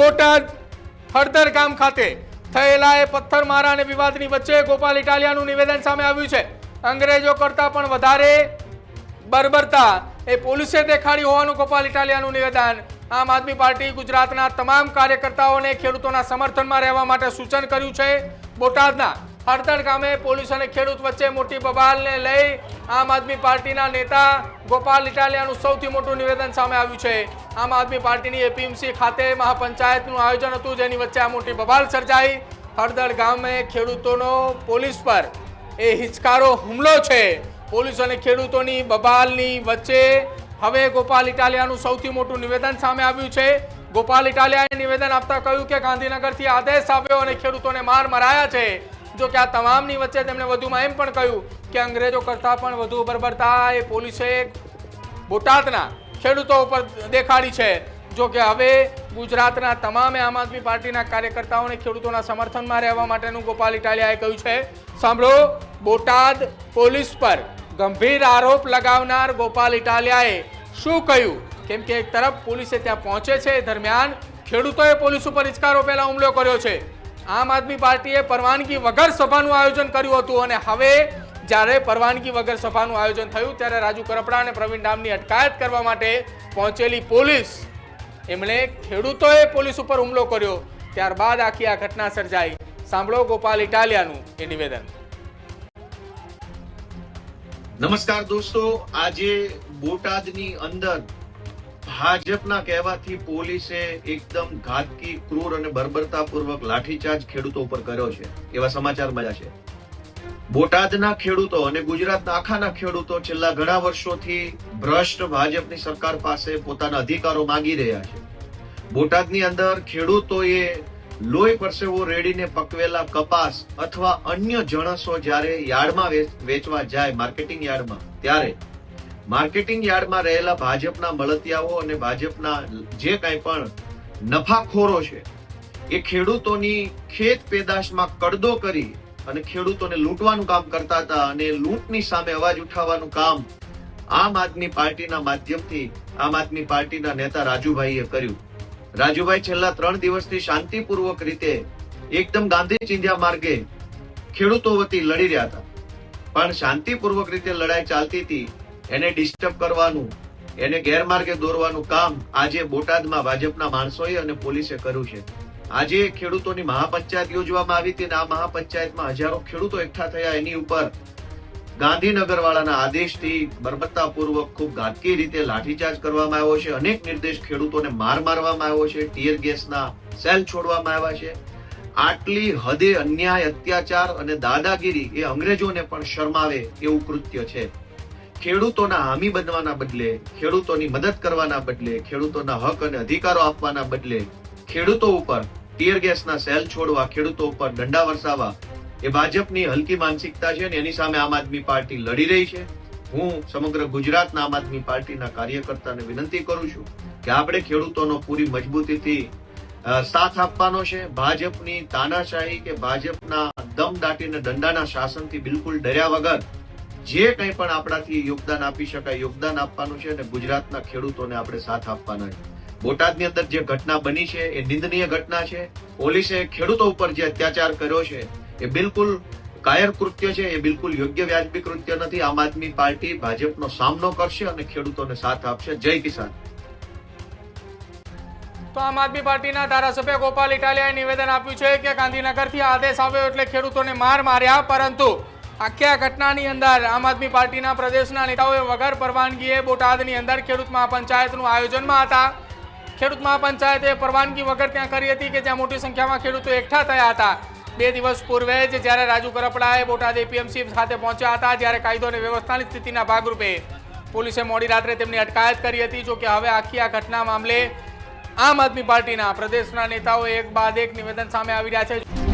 બોટાદ હળદર ગામ ખાતે થયેલા એ પથ્થરમારા અને વિવાદની વચ્ચે ગોપાલ ઇટાલિયાનું નિવેદન સામે આવ્યું છે. અંગ્રેજો કરતાં પણ વધારે બર્બરતા એ પોલીસે દેખાડી હોવાનું ગોપાલ ઇટાલિયાનું નિવેદન. આમ આદમી પાર્ટી ગુજરાતના તમામ કાર્યકર્તાઓને ખેડૂતોના સમર્થનમાં રહેવા માટે સૂચન કર્યું છે. બોટાદના હળદર ગામે પોલીસ અને ખેડૂત વચ્ચે મોટી બબાલને લઈ આમ આદમી પાર્ટીના નેતા ગોપાલ ઇટાલિયાનું સૌથી મોટું નિવેદન સામે આવ્યું છે. આમ આદમી પાર્ટીની એપીએમસી ખાતે મહાપંચાયતનું આયોજન હતું, જેની વચ્ચે આ મોટી બબાલ સર્જાઈ. હળદળ ગામે ખેડૂતોનો પોલીસ પર એ હિચકારો હુમલો છે. પોલીસ અને ખેડૂતોની બબાલની વચ્ચે હવે ગોપાલ ઇટાલિયાનું સૌથી મોટું નિવેદન સામે આવ્યું છે. ગોપાલ ઇટાલિયાએ નિવેદન આપતા કહ્યું કે ગાંધીનગરથી આદેશ આવ્યો અને ખેડૂતોને માર મરાયા છે. જો કે આ તમામની વચ્ચે તેમણે વધુમાં એમ પણ કહ્યું કે અંગ્રેજો કરતાં પણ વધુ બર્બરતા એ પોલીસે બોટાદના ખેડૂતો ઉપર દેખાડી છે. જો કે હવે ગુજરાતના તમામે આમ આદમી પાર્ટીના કાર્યકર્તાઓને ખેડૂતોના સમર્થનમાં રહેવા માટેનું ગોપાલ ઇટાલિયાએ કહ્યું છે. સાંભળો, બોટાદ પોલીસ પર ગંભીર આરોપ લગાવનાર ગોપાલ ઇટાલિયાએ શું કહ્યું? કેમ કે એક તરફ પોલીસે ત્યાં પહોંચે છે દરમિયાન ખેડૂતોએ પોલીસ ઉપર ઇચકારો પહેલા હુમલો કર્યો છે. આમ આદમી પાર્ટીએ પરવાનગી વગર સભાનું આયોજન કર્યું હતું અને હવે જ્યારે પરવાનગી વગર સભાનું આયોજન થયું ત્યારે રાજુ કરપડા અને પ્રવીણ ડામની અટકાયત કરવા માટે પહોંચેલી પોલીસ. એમણે ખેડૂતોએ પોલીસ ઉપર હુમલો કર્યો. ત્યારબાદ આખી આ ઘટના સર્જાઈ. સાંભળો ગોપાલ ઇટાલિયાનું એ નિવેદન. નમસ્કાર દોસ્તો. આજે બોટાદની અંદર ભાજપના કહેવાથી પોલીસે એકદમ ઘાતકી, ક્રૂર અને બર્બરતાપૂર્વક લાઠીચાર્જ ખેડૂતો ઉપર કર્યો છે. એવા સમાચાર મળ્યા છે. બોટાદના ખેડૂતો અને ગુજરાતના આખાના ખેડૂતો છેલ્લા ઘણા વર્ષોથી ભ્રષ્ટ ભાજપની સરકાર પાસે પોતાના અધિકારો માંગી રહ્યા છે. બોટાદની અંદર ખેડૂતોએ લોહી પરસેવો રેડીને પકવેલા કપાસ અથવા અન્ય જણસો જ્યારે યાર્ડમાં વેચવા જાય, માર્કેટિંગ યાર્ડમાં, ત્યારે માર્કેટિંગ યાર્ડમાં રહેલા ભાજપના મળતિયાઓ અને ભાજપના જે કાંઈ પણ નફાખોરો છે, એ ખેડૂતોની ખેત પેદાશમાં કડદો કરી અને ખેડૂતોને લૂંટવાનું કામ કરતા હતા અને લૂંટની સામે અવાજ ઉઠાવવાનું કામ આમ આદમી પાર્ટીના માધ્યમથી, આમ આદમી પાર્ટીના નેતા રાજુભાઈએ કર્યું. રાજુભાઈ છેલ્લા ત્રણ દિવસથી શાંતિપૂર્વક રીતે એકદમ ગાંધી ચિંધ્યા માર્ગે ખેડૂતો વતી લડી રહ્યા હતા. પણ શાંતિપૂર્વક રીતે લડાઈ ચાલતી હતી એને ડિસ્ટર્બ કરવાનું, એને ગેરમાર્ગે દોરવાનું કામ આજે બોટાદમાં ભાજપના માણસોએ અને પોલીસે કર્યું છે. આજે ખેડૂતોની મહાપંચાયત યોજવામાં આવી હતી અને આ મહાપંચાયતમાં હજારો ખેડૂતો એકઠા થયા એની ઉપર. ગાંધીનગર વાળાના આદેશથી બર્બરતાપૂર્વક ખૂબ ઘાતકી રીતે લાઠીચાર્જ કરવામાં આવ્યો છે. અનેક નિર્દેશ ખેડૂતોને માર મારવામાં આવ્યો છે. ટીયર ગેસના સેલ છોડવામાં આવ્યા છે. આટલી હદે અન્યાય, અત્યાચાર અને દાદાગીરી એ અંગ્રેજોને પણ શરમાવે એવું કૃત્ય છે. ખેડૂતોના હામી બનવાના બદલે, ખેડૂતોની મદદ કરવાના બદલે, ખેડૂતોના હક અને અધિકારો આપવાના બદલે, ખેડૂતો ઉપર ટીયર ગેસના સેલ છોડવા, ખેડૂતો ઉપર દંડા વરસાવવા, એ ભાજપની હલકી માનસિકતા છે ને એની સામે આમ આદમી પાર્ટી લડી રહી છે. હું સમગ્ર ગુજરાતના આમ આદમી પાર્ટીના કાર્યકર્તાને વિનંતી કરું છું કે આપણે ખેડૂતોનો પૂરી મજબૂતીથી સાથ આપવાનો છે. ભાજપની તાનાશાહી કે ભાજપના દમ દાટીને દંડાના શાસનથી બિલકુલ ડર્યા વગર જે કંઈ પણ આપણાથી યોગદાન આપી શકાય, યોગદાન આપવાનું છે અને ગુજરાતના ખેડૂતોને આપણે સાથ આપવાના છે. બોટાદની અંદર જે ઘટના બની છે, એ નિંદનીય ઘટના છે. પોલીસે ખેડૂતો ઉપર જે અત્યાચાર કર્યો છે, એ બિલકુલ કાયર કૃત્ય છે, એ બિલકુલ યોગ્ય વ્યાજબી કૃત્ય નથી. આમ આદમી પાર્ટી ભાજપનો સામનો કરશે અને ખેડૂતોને સાથ આપશે. જય કિસાન. તો આમ આદમી પાર્ટીના ધારાસભ્ય ગોપાલ ઇટાલિયાએ નિવેદન આપ્યું છે કે ગાંધીનગરથી આદેશ આવ્યો એટલે ખેડૂતોને માર માર્યા, પરંતુ આખી ઘટનાની અંદર આમ આદમી પાર્ટીના પ્રદેશના નેતાઓએ વગર પરવાનગીએ બોટાદની અંદર ખેડૂત મહાપંચાયતનું આયોજનમાં હતા. ખેડૂત મહાપંચાયતે પરવાનગી વગર ત્યાં કરી હતી કે જ્યાં મોટી સંખ્યામાં ખેડૂતો એકઠા થયા હતા. બે દિવસ પૂર્વે જ જ્યારે રાજુ કરપડાએ બોટાદ એપીએમસી ખાતે પહોંચ્યા હતા જ્યારે કાયદો અને વ્યવસ્થાની સ્થિતિના ભાગરૂપે પોલીસે મોડી રાત્રે તેમની અટકાયત કરી હતી. જો કે હવે આખી આ ઘટના મામલે આમ આદમી પાર્ટીના પ્રદેશના નેતાઓ એક બાદ એક નિવેદન સામે આવી રહ્યા છે.